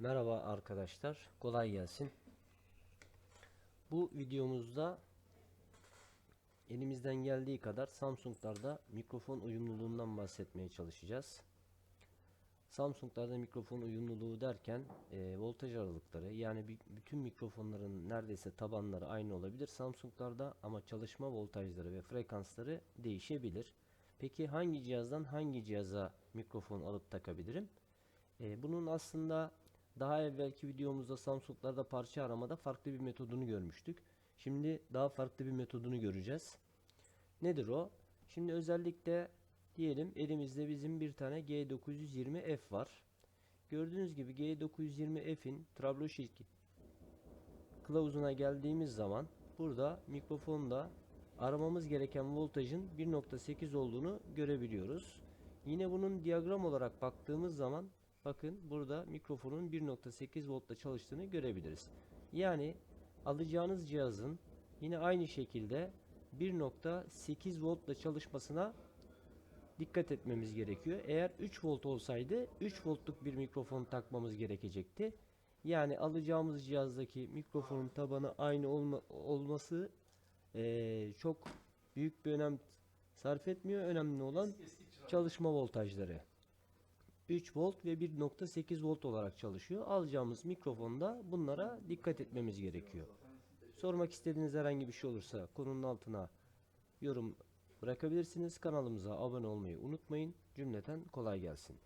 Merhaba arkadaşlar, kolay gelsin. Bu videomuzda elimizden geldiği kadar Samsung'larda mikrofon uyumluluğundan bahsetmeye çalışacağız. Samsung'larda mikrofon uyumluluğu derken e, voltaj aralıkları yani bütün mikrofonların neredeyse tabanları aynı olabilir Samsung'larda ama çalışma voltajları ve frekansları değişebilir. Peki hangi cihazdan hangi cihaza mikrofon alıp takabilirim? E, bunun aslında daha evvelki videomuzda Samsung'larda parça aramada farklı bir metodunu görmüştük. Şimdi daha farklı bir metodunu göreceğiz. Nedir o? Şimdi özellikle diyelim elimizde bizim bir tane G920F var. Gördüğünüz gibi G920F'in troubleshoot kılavuzuna geldiğimiz zaman burada mikrofonda aramamız gereken voltajın 1.8 olduğunu görebiliyoruz. Yine bunun diyagram olarak baktığımız zaman bakın burada mikrofonun 1.8 voltla çalıştığını görebiliriz. Yani alacağınız cihazın yine aynı şekilde 1.8 voltla çalışmasına dikkat etmemiz gerekiyor. Eğer 3 volt olsaydı 3 voltluk bir mikrofon takmamız gerekecekti. Yani alacağımız cihazdaki mikrofonun tabanı aynı olma, olması eee, çok büyük bir önem sarf etmiyor. Önemli olan çalışma voltajları. 3 volt ve 1.8 volt olarak çalışıyor. Alacağımız mikrofonda bunlara dikkat etmemiz gerekiyor. Sormak istediğiniz herhangi bir şey olursa konunun altına yorum bırakabilirsiniz. Kanalımıza abone olmayı unutmayın. Cümleten kolay gelsin.